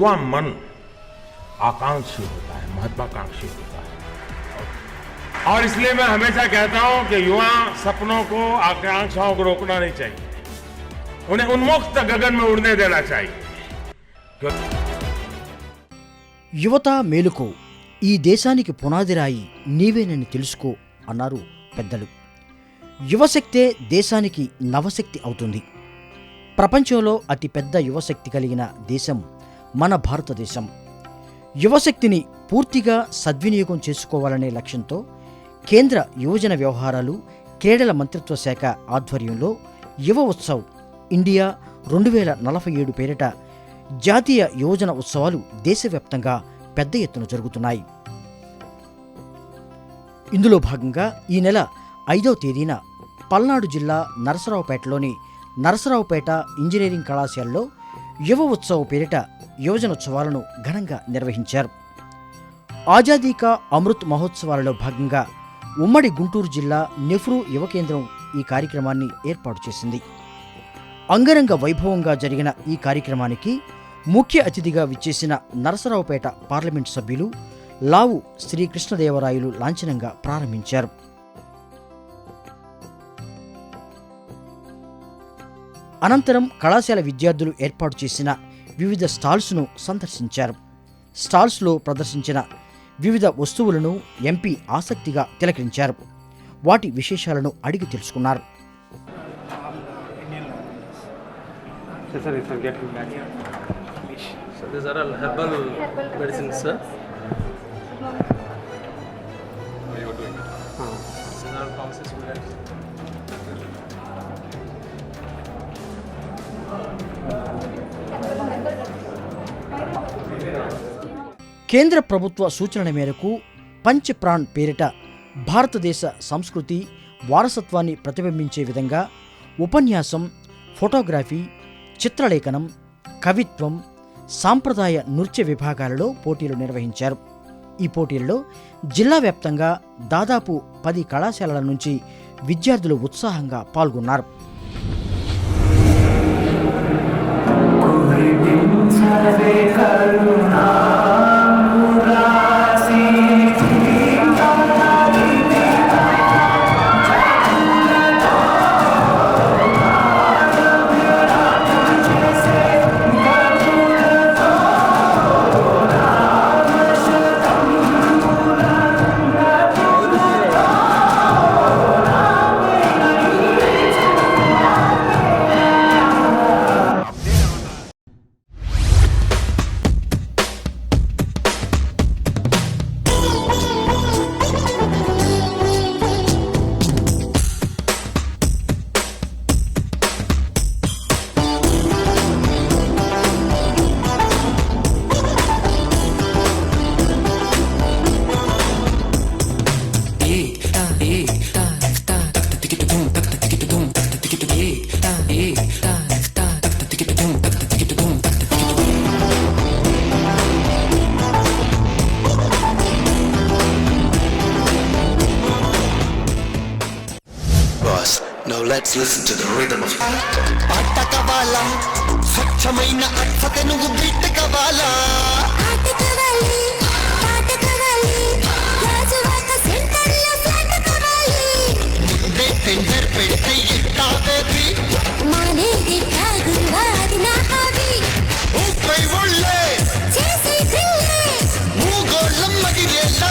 युवा मन आकांक्षी होता है महत्वाकांक्षी होता है और इसलिए मैं हमेशा कहता हूं कि युवा सपनों को आकांक्षाओं को रोकना नहीं चाहिए उन्हें उन्मुक्त गगन में उड़ने देना चाहिए क्योंकि యువత మేలుకో ఈ దేశానికి పునాదిరాయి నీవేనని తెలుసుకో అన్నారు పెద్దలు యువశక్తే దేశానికి నవశక్తి అవుతుంది ప్రపంచంలో అతిపెద్ద యువశక్తి కలిగిన దేశం మన భారతదేశం. యువశక్తిని పూర్తిగా సద్వినియోగం చేసుకోవాలనే లక్ష్యంతో కేంద్ర యువజన వ్యవహారాలు క్రీడల మంత్రిత్వ శాఖ ఆధ్వర్యంలో యువ ఉత్సవ్ ఇండియా రెండు వేల నలభై ఏడు పేరిట జాతీయ యువజన ఉత్సవాలు దేశవ్యాప్తంగా పెద్ద ఎత్తున జరుగుతున్నాయి. ఇందులో భాగంగా ఈ నెల ఐదవ తేదీన పల్నాడు జిల్లా నరసరావుపేటలోని నరసరావుపేట ఇంజనీరింగ్ కళాశాలలో యువ ఉత్సవ పేరిట యువజనోత్సవాలను ఘనంగా నిర్వహించారు. ఆజాదీ కా అమృత్ మహోత్సవాలలో భాగంగా ఉమ్మడి గుంటూరు జిల్లా నెహ్రూ యువ కేంద్రం ఈ కార్యక్రమాన్ని ఏర్పాటు చేసింది. అంగరంగ వైభవంగా జరిగిన ఈ కార్యక్రమానికి ముఖ్య అతిథిగా విచ్చేసిన నరసరావుపేట పార్లమెంట్ సభ్యులు లావు శ్రీకృష్ణదేవరాయలు లాంఛనంగా ప్రారంభించారు. అనంతరం కళాశాల విద్యార్థులు ఏర్పాటు చేసిన వివిధ స్టాల్స్ను సందర్శించారు స్టాల్స్లో ప్రదర్శించిన వివిధ వస్తువులను ఎంపీ ఆసక్తిగా తిలకరించారు వాటి విశేషాలను అడిగి తెలుసుకున్నారు Sir, కేంద్ర ప్రభుత్వ సూచనల మేరకు పంచ్ ప్రాణ్ పేరిట భారతదేశ సంస్కృతి వారసత్వాన్ని ప్రతిబింబించే విధంగా ఉపన్యాసం ఫోటోగ్రఫీ చిత్రలేఖనం కవిత్వం సాంప్రదాయ నృత్య విభాగాలలో పోటీలు నిర్వహించారు. ఈ పోటీలలో జిల్లా వ్యాప్తంగా దాదాపు పది కళాశాలల నుంచి విద్యార్థులు ఉత్సాహంగా పాల్గొన్నారు. కరుణా let's listen to the rhythm of పాట కావాలా స్వచ్ఛమైన అర్హత నువ్వు బిడ్డ కావాలా టెండర్ పెడితే ఎట్టాగది మానేది తాగుడువా అది నా హాబీ. ఊపై ఒళ్ళే. చేసే థ్రిల్లే మూగోళ్ళం మగిలేలా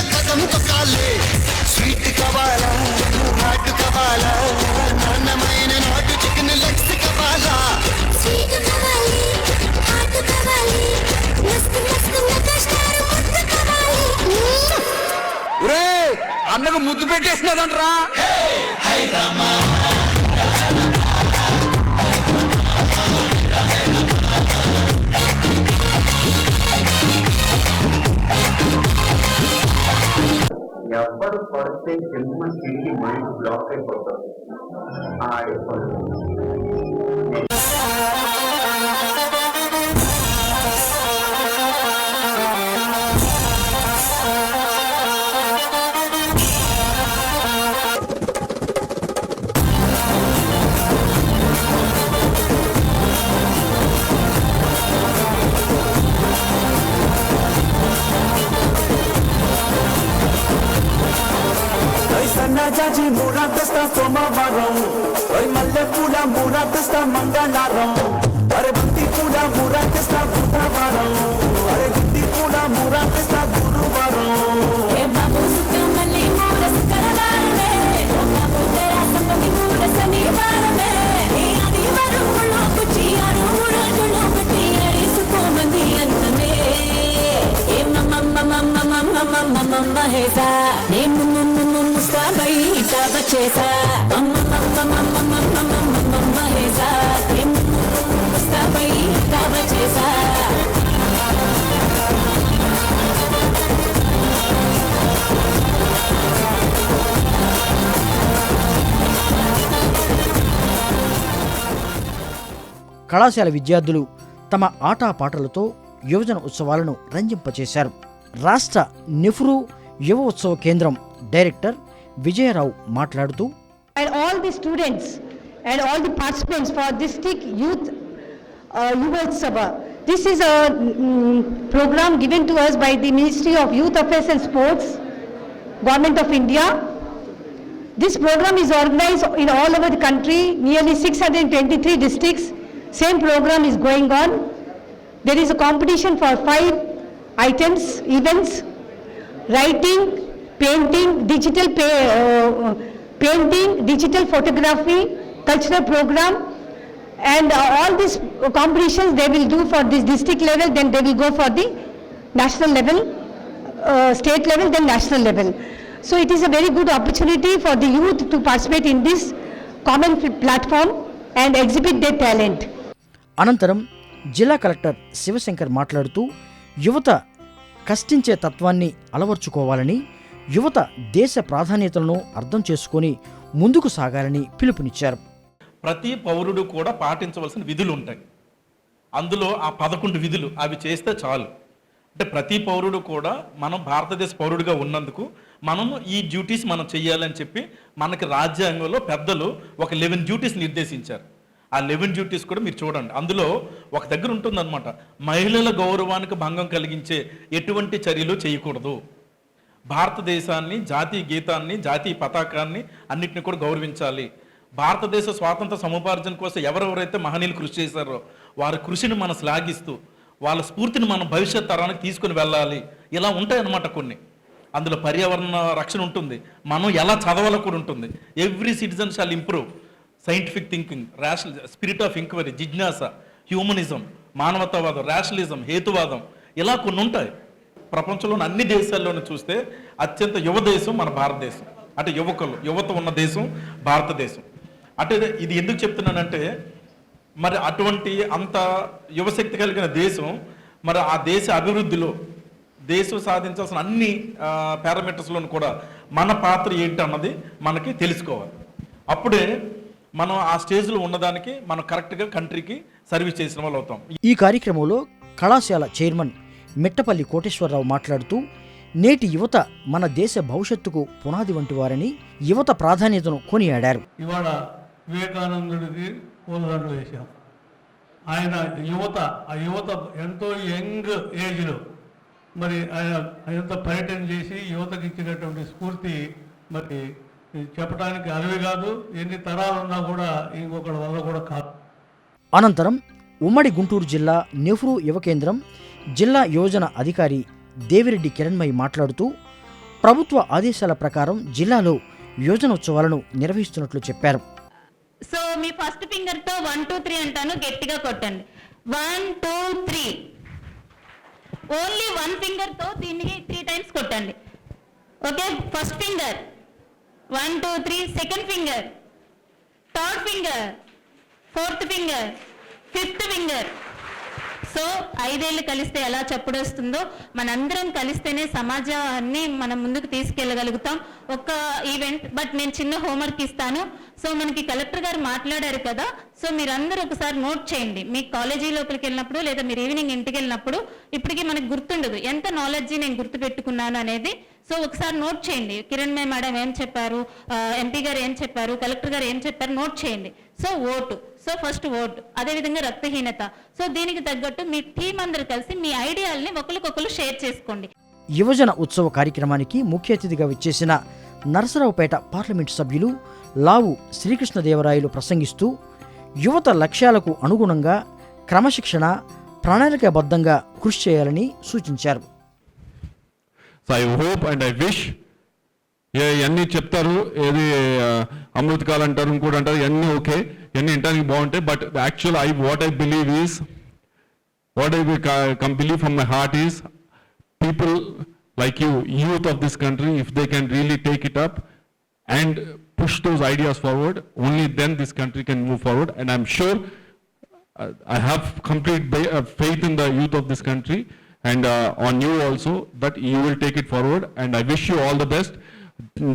అన్నకు ముద్దు పెట్టేసినదంట్రా. ఎవరు పడితే జన్మ తిరిగి మైండ్ బ్లాక్ అయిపోతుంది ఆడిపోతుంది మూరా సోమవారం ఓయ్ మల్లె పూల మూరా తెస్తా మంగళవారం అరే బంతి పూల మూరా చేసా కళాశాల విద్యార్థులు తమ ఆటపాటలతో యువజన ఉత్సవాలను రంజింపచేశారు రాష్ట్ర నెహ్రూ యువ ఉత్సవ కేంద్రం డైరెక్టర్ విజయరావు మాట్లాడుతూ and all the students and all the participants for district youth uh, Yuva Utsava. This is a mm, program given to us by the Ministry of Youth Affairs and Sports, Government of India. This program is organized in all over the country, nearly 623 districts. Same program is going on. There is a competition for five items, events, writing, painting, digital pa- uh, painting, digital photography, cultural program, and uh, all these competitions they will do for this district level, then they will go for the national level, uh, state level, then national level. So it is a very good opportunity for the youth to participate in this common platform and exhibit their talent. అనంతరం జిల్లా collector Shivshankar మాట్లాడుతూ యువత కష్టించే తత్వాన్ని అలవర్చుకోవాలని యువత దేశ ప్రాధాన్యతలను అర్థం చేసుకొని ముందుకు సాగాలని పిలుపునిచ్చారు. ప్రతి పౌరుడు కూడా పాటించవలసిన విధులు ఉంటాయి. అందులో ఆ పదకొండు విధులు అవి చేస్తే చాలు. అంటే ప్రతి పౌరుడు కూడా మనం భారతదేశ పౌరుడిగా ఉన్నందుకు మనము ఈ డ్యూటీస్ మనం చేయాలని చెప్పి మనకి రాజ్యాంగంలో పెద్దలు ఒక లెవెన్ డ్యూటీస్ నిర్దేశించారు. ఆ లెవెన్ డ్యూటీస్ కూడా మీరు చూడండి. అందులో ఒక దగ్గర ఉంటుందన్నమాట. మహిళల గౌరవానికి భంగం కలిగించే ఎటువంటి చర్యలు చేయకూడదు. భారతదేశాన్ని జాతీయ గీతాన్ని జాతీయ పతాకాన్ని అన్నింటిని కూడా గౌరవించాలి. భారతదేశ స్వాతంత్ర సముపార్జన కోసం ఎవరెవరైతే మహనీయులు కృషి చేశారో వారి కృషిని మనం శ్లాఘిస్తూ వాళ్ళ స్ఫూర్తిని మనం భవిష్యత్ తరానికి తీసుకుని వెళ్ళాలి. ఇలా ఉంటాయన్నమాట కొన్ని. అందులో పర్యావరణ రక్షణ ఉంటుంది. మనం ఎలా చదవాలో కూడా ఉంటుంది every citizen shall improve scientific thinking rational spirit of enquiry Jignasa humanism మానవతావాదం ర్యాషనలిజం హేతువాదం ఇలా కొన్ని ఉంటాయి. ప్రపంచంలోని అన్ని దేశాల్లోనూ చూస్తే అత్యంత యువ దేశం మన భారతదేశం. అంటే యువకులు యువత ఉన్న దేశం భారతదేశం. అంటే ఇది ఎందుకు చెప్తున్నానంటే మరి అటువంటి అంత యువశక్తి కలిగిన దేశం మరి ఆ దేశ అభివృద్ధిలో దేశం సాధించాల్సిన అన్ని పారామీటర్స్లోనూ కూడా మన పాత్ర ఏంటి అన్నది మనకి తెలుసుకోవాలి. అప్పుడే మనం ఆ స్టేజ్లో ఉన్నదానికి మనం కరెక్ట్గా కంట్రీకి సర్వీస్ చేసిన వాళ్ళు అవుతాం. ఈ కార్యక్రమంలో కళాశాల చైర్మన్ మిట్టపల్లి కోటేశ్వరరావు మాట్లాడుతూ నేటి యువత మన దేశ భవిష్యత్తుకు పునాది వంటి వారని యువత ప్రాధాన్యతను కొనియాడారు. ఇవాళ వివేకానందుడికి పూలదండలు వేశాం. ఆయన యువత ఆ యువత ఎంతో యంగ్ ఏజ్లో మరి ఆయన ఎంత పర్యటన చేసి యువతకి ఇచ్చినటువంటి స్ఫూర్తి మరి చెప్పడానికి అరవి కాదు. ఎన్ని తరాలున్నా కూడా ఇంకొకటి వల్ల కూడా కాదు. అనంతరం ఉమ్మడి గుంటూరు జిల్లా నెహ్రూ యువ కేంద్రం జిల్లా యోజన అధికారి దేవిరెడ్డి కిరణ్మయి మాట్లాడుతూ ప్రభుత్వ ఆదేశాల ప్రకారం జిల్లాలో యోజన ఉత్సవాలను నిర్వహిస్తున్నట్లు చెప్పారు. సో మీ ఫస్ట్ ఫింగర్తో వన్ టూ త్రీ అంటాను గట్టిగా కొట్టండి. One two three. Only one ఫింగర్తో దీన్ని త్రీ టైమ్స్ కొట్టండి. Okay? First finger. One two three. Second finger. Third finger. Fourth finger. Fifth finger so ఐదేళ్ళు కలిస్తే ఎలా చప్పుడొస్తుందో మనందరం కలిస్తేనే సమాజాన్ని మనం ముందుకు తీసుకెళ్ళగలుగుతాం. ఒక ఈవెంట్ బట్ నేను చిన్న హోంవర్క్ ఇస్తాను. సో మనకి కలెక్టర్ గారు మాట్లాడారు కదా సో మీరందరూ ఒకసారి నోట్ చేయండి. మీ కాలేజీ లోపలికి వెళ్ళినప్పుడు లేదా మీరు ఈవినింగ్ ఇంటికి వెళ్ళినప్పుడు ఇప్పటికీ మనకు గుర్తుండదు. ఎంత నాలెడ్జి నేను గుర్తు పెట్టుకున్నాను అనేది. సో ఒకసారి నోట్ చేయండి. కిరణ్ మే మేడం ఏం చెప్పారు? ఎంపీ గారు ఏం చెప్పారు? కలెక్టర్ గారు ఏం చెప్పారు? నోట్ చేయండి. So vote. So first vote అదేవిధంగా రక్తహీనత. సో దీనికి తగ్గట్టు మీ టీం అందరూ కలిసి మీ ఐడియాల్ని ఒకరికొకరు షేర్ చేసుకోండి. యువజన ఉత్సవ కార్యక్రమానికి ముఖ్య అతిథిగా విచ్చేసిన నరసరావుపేట పార్లమెంటు సభ్యులు లావు శ్రీకృష్ణదేవరాయలు ప్రసంగిస్తూ యువత లక్ష్యాలకు అనుగుణంగా క్రమశిక్షణ ప్రణాళికాబద్ధంగా కృషి చేయాలని సూచించారు. So I hope and I wish ఇవన్నీ చెప్తారు ఏది కాల్ అంటారు ఇంకోటి అంటారు ఇవన్నీ ఓకే. ఇవన్నీ వినడానికి బాగుంటాయి but actual I what I believe is what I come believe from my heart is people like you, youth of this country, if they can really take it up and push those ideas forward, only then this country can move forward. And I'm sure uh, I have complete ba- uh, faith in the youth of this country and uh, on you also that you will take it forward. And I wish you all the best.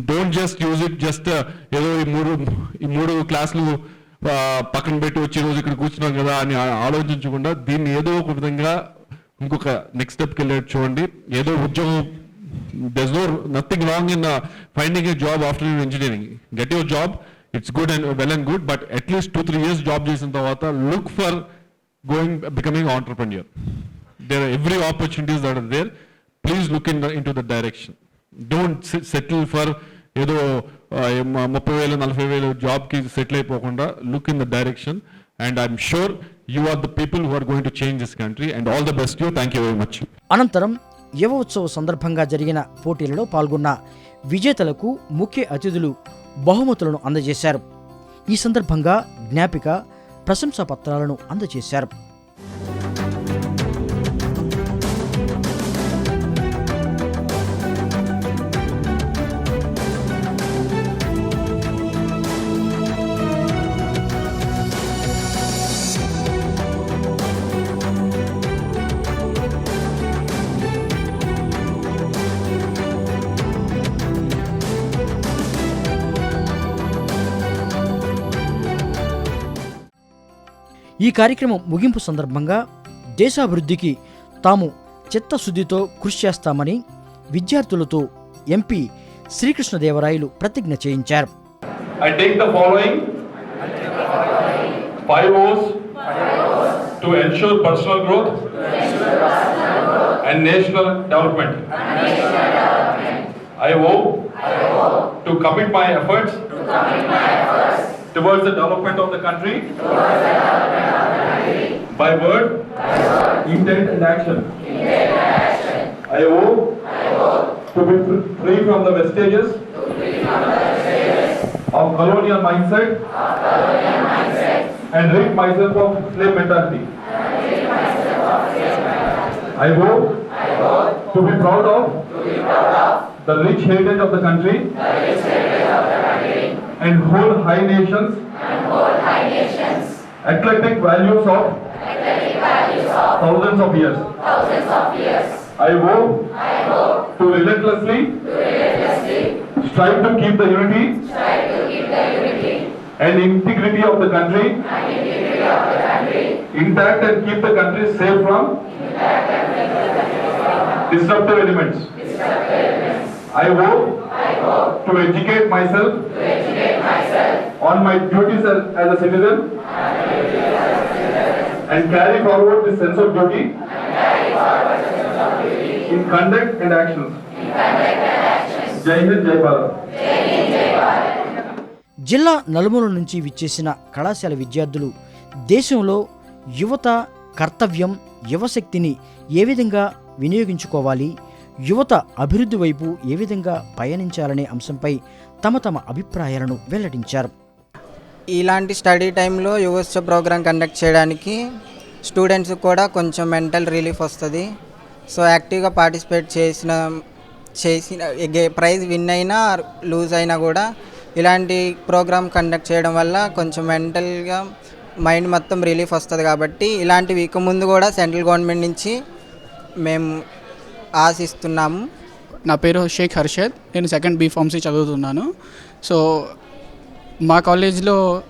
Don't just use it just uh, ఏదో ఈ మూడు ఈ మూడు క్లాసులు ఆ, పక్కన పెట్టి వచ్చి రోజు ఇక్కడ కూర్చున్నాం కదా అని ఆలోచించకుండా దీన్ని ఏదో ఒక విధంగా ఇంకొక నెక్స్ట్ స్టెప్కి వెళ్ళేది చూడండి. ఏదో ఉద్యోగం there's no nothing wrong in finding a job after your engineering get your job it's good and well and good but at least two three years job చేసిన తర్వాత look for going becoming entrepreneur there are every opportunities that are there please look in in to the direction don't settle for ఏదో ముప్పై వేలు నలభై వేలు జాబ్కి settle అయిపోకుండా look in the direction and I'm sure you are the people who are going to change this country and all the best you thank you very much అనంతరం యువ ఉత్సవ సందర్భంగా జరిగిన పోటీలలో పాల్గొన్న విజేతలకు ముఖ్య అతిథులు బహుమతులను అందజేశారు. ఈ సందర్భంగా జ్ఞాపిక ప్రశంసా పత్రాలను అందజేశారు. ఈ కార్యక్రమం ముగింపు సందర్భంగా దేశాభివృద్ధికి తాము చిత్తశుద్ధితో కృషి చేస్తామని విద్యార్థులతో ఎంపీ శ్రీకృష్ణదేవరాయలు ప్రతిజ్ఞ చేయించారు I take the following five O's to ensure personal growth and national development. I owe to commit my efforts towards the development of the country by word, by word intent, and action. intent and action. I owe, I owe to be free from the vestiges, from the vestiges of, colonial mindset, of colonial mindset, and rid myself of slave mentality. I hope to, be proud of, to be proud of the rich heritage of the country, heritage of the country and whole high nations, and whole high nations? eclectic values of eclectic values of thousands of years. Thousands of years. I vow, I to relentlessly, to relentlessly strive to keep the unity, strive to keep the unity and integrity of the country, and integrity of the country intact and keep the country safe from, intact and keep the country safe from disruptive elements. Disruptive elements. I vow, I to educate myself on my duties as, as a citizen and carry forward this sense of duty in conduct and actions. Jai Hind, Jai Bharat. జిల్లా నలుమూల నుంచి విచ్చేసిన కళాశాల విద్యార్థులు దేశంలో యువత కర్తవ్యం యువశక్తిని ఏ విధంగా వినియోగించుకోవాలి యువత అభివృద్ధి వైపు ఏ విధంగా పయనించాలనే అంశంపై తమ తమ అభిప్రాయాలను వెల్లడించారు. ఇలాంటి స్టడీ టైంలో యువోత్సవ ప్రోగ్రాం కండక్ట్ చేయడానికి స్టూడెంట్స్ కూడా కొంచెం మెంటల్ రిలీఫ్ వస్తుంది. సో యాక్టివ్గా పార్టిసిపేట్ చేసిన చేసిన ప్రైజ్ విన్ అయినా లూజ్ అయినా కూడా ఇలాంటి ప్రోగ్రామ్ కండక్ట్ చేయడం వల్ల కొంచెం మెంటల్గా మైండ్ మొత్తం రిలీఫ్ వస్తుంది కాబట్టి ఇలాంటివి ఇక ముందు కూడా సెంట్రల్ గవర్నమెంట్ నుంచి మేము ఆశిస్తున్నాము. నా పేరు షేక్ హర్షద్. నేను సెకండ్ బీ ఫార్మసీ చదువుతున్నాను. సో మా కాలేజ్లో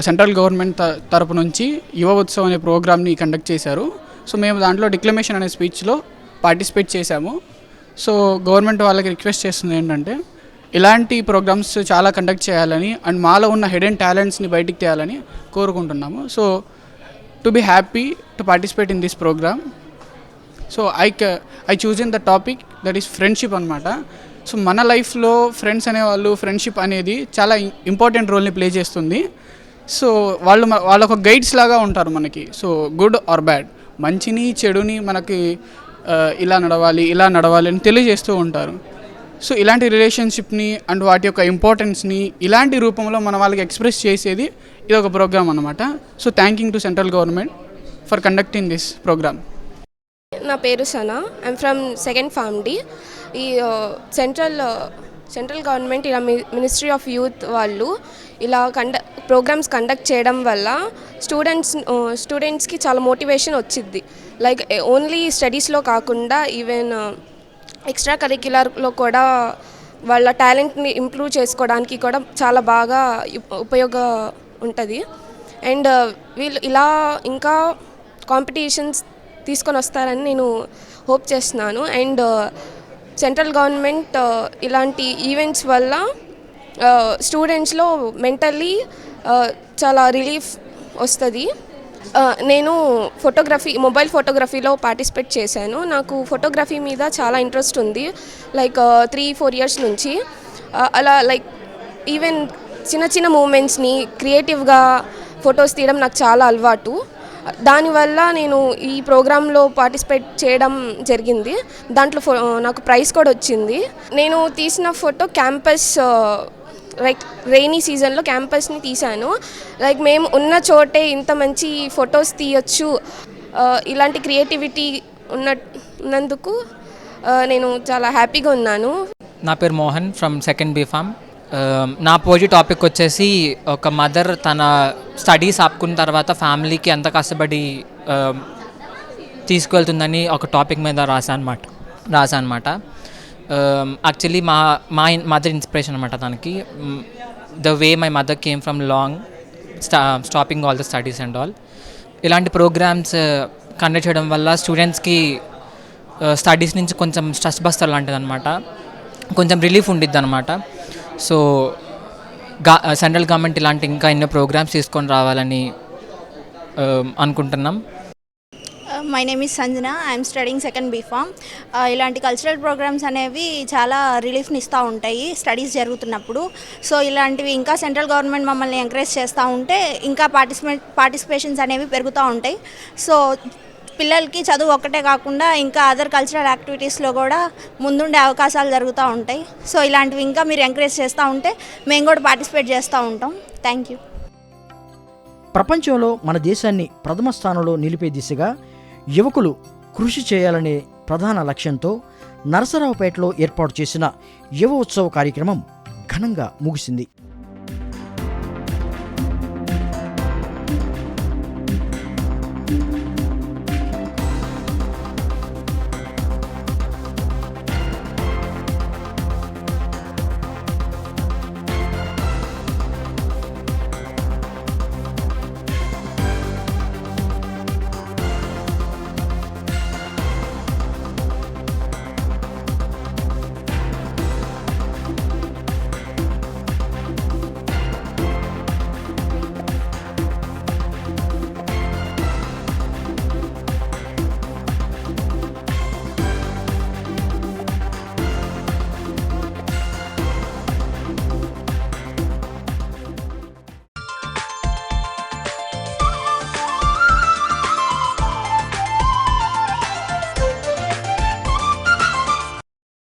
సెంట్రల్ గవర్నమెంట్ త- తరపు నుంచి యువ ఉత్సవం అనే ప్రోగ్రామ్ని కండక్ట్ చేశారు. సో మేము దాంట్లో డిక్లమేషన్ అనే స్పీచ్లో పార్టిసిపేట్ చేశాము. సో గవర్నమెంట్ వాళ్ళకి రిక్వెస్ట్ చేస్తుంది ఏంటంటే ఇలాంటి ప్రోగ్రామ్స్ చాలా కండక్ట్ చేయాలని అండ్ మాలో ఉన్న హిడెన్ టాలెంట్స్ని బయటికి తేయాలని కోరుకుంటున్నాము. So to be happy to participate in this program. So I I choose in the topic that is friendship అనమాట సో మన లైఫ్లో ఫ్రెండ్స్ అనేవాళ్ళు ఫ్రెండ్షిప్ అనేది చాలా ఇంపార్టెంట్ రోల్ని ప్లే చేస్తుంది. సో వాళ్ళు మ- ఒక గైడ్స్ లాగా ఉంటారు మనకి. So good or bad. మంచిని చెడుని మనకి ఇలా నడవాలి ఇలా నడవాలి అని తెలియజేస్తూ ఉంటారు. సో ఇలాంటి రిలేషన్షిప్ని అండ్ వాటి యొక్క ఇంపార్టెన్స్ని ఇలాంటి రూపంలో మన వాళ్ళకి ఎక్స్ప్రెస్ చేసేది ఇది ఒక ప్రోగ్రామ్ అనమాట so thanking to central government for conducting this programme. నా పేరు Sana. I'm from second pharm D ఈ సెంట్రల్ సెంట్రల్ గవర్నమెంట్ ఇలా మినిస్ట్రీ ఆఫ్ యూత్ వాళ్ళు ఇలా కండ ప్రోగ్రామ్స్ కండక్ట్ చేయడం వల్ల స్టూడెంట్స్ స్టూడెంట్స్కి చాలా మోటివేషన్ వచ్చింది లైక్ ఓన్లీ స్టడీస్లో కాకుండా ఈవెన్ ఎక్స్ట్రా కరిక్యులర్లో కూడా వాళ్ళ టాలెంట్ని ఇంప్రూవ్ చేసుకోవడానికి కూడా చాలా బాగా ఉపయోగ ఉంటుంది. అండ్ వీళ్ళు ఇలా ఇంకా కాంపిటీషన్స్ తీసుకొని వస్తారని నేను హోప్ చేస్తున్నాను. అండ్ సెంట్రల్ గవర్నమెంట్ ఇలాంటి ఈవెంట్స్ వల్ల స్టూడెంట్స్లో మెంటల్లీ చాలా రిలీఫ్ వస్తుంది. నేను ఫోటోగ్రఫీ మొబైల్ ఫోటోగ్రఫీలో పార్టిసిపేట్ చేశాను. నాకు ఫోటోగ్రఫీ మీద చాలా ఇంట్రెస్ట్ ఉంది. లైక్ త్రీ ఫోర్ ఇయర్స్ నుంచి. అలా లైక్ ఈవెన్ చిన్న చిన్న మూమెంట్స్ని క్రియేటివ్గా ఫొటోస్ తీయడం నాకు చాలా అలవాటు. దానివల్ల నేను ఈ ప్రోగ్రాంలో పార్టిసిపేట్ చేయడం జరిగింది. దాంట్లో ఫో నాకు ప్రైజ్ కూడా వచ్చింది. నేను తీసిన ఫోటో క్యాంపస్ లైక్ రెయినీ సీజన్లో క్యాంపస్ని తీశాను. లైక్ మేము ఉన్న చోటే ఇంత మంచి ఫొటోస్ తీయొచ్చు. ఇలాంటి క్రియేటివిటీ ఉన్న ఉన్నందుకు నేను చాలా హ్యాపీగా ఉన్నాను. నా పేరు Mohan from second B pharm Um, నా పోజీ టాపిక్ వచ్చేసి ఒక మదర్ తన స్టడీస్ ఆపుకున్న తర్వాత ఫ్యామిలీకి ఎంత కష్టపడి um, తీసుకువెళ్తుందని ఒక టాపిక్ మీద రాసా అనమాట రాసా అనమాట యాక్చువల్లీ um, మా మా మదర్ ఇన్స్పిరేషన్ అనమాట దానికి the way my mother came from long స్టా stopping all the studies and all ఇలాంటి ప్రోగ్రామ్స్ కండక్ట్ uh, చేయడం వల్ల స్టూడెంట్స్కి స్టడీస్ uh, నుంచి కొంచెం స్ట్రెస్ బస్టర్ లాంటిది అనమాట కొంచెం రిలీఫ్ ఉండిద్ది అనమాట సో గా సెంట్రల్ గవర్నమెంట్ ఇలాంటి ఇంకా ఎన్నో ప్రోగ్రామ్స్ తీసుకొని రావాలని అనుకుంటున్నాం. My name is Sanjana I'm studying second B pharm ఇలాంటి కల్చరల్ ప్రోగ్రామ్స్ అనేవి చాలా రిలీఫ్ని ఇస్తూ ఉంటాయి స్టడీస్ జరుగుతున్నప్పుడు. సో ఇలాంటివి ఇంకా సెంట్రల్ గవర్నమెంట్ మమ్మల్ని ఎంకరేజ్ చేస్తూ ఉంటే ఇంకా పార్టిసిపేట్ పార్టిసిపేషన్స్ అనేవి పెరుగుతూ ఉంటాయి. సో పిల్లలకి చదువు ఒక్కటే కాకుండా ఇంకా అదర్ కల్చరల్ యాక్టివిటీస్లో కూడా ముందుండే అవకాశాలు జరుగుతూ ఉంటాయి. సో ఇలాంటివి ఇంకా మీరు ఎంకరేజ్ చేస్తూ ఉంటే మేము కూడా పార్టిసిపేట్ చేస్తూ ఉంటాం. థ్యాంక్ యూ ప్రపంచంలో మన దేశాన్ని ప్రథమ స్థానంలో నిలిపే దిశగా యువకులు కృషి చేయాలనే ప్రధాన లక్ష్యంతో నరసరావుపేటలో ఏర్పాటు చేసిన యువ ఉత్సవ కార్యక్రమం ఘనంగా ముగిసింది.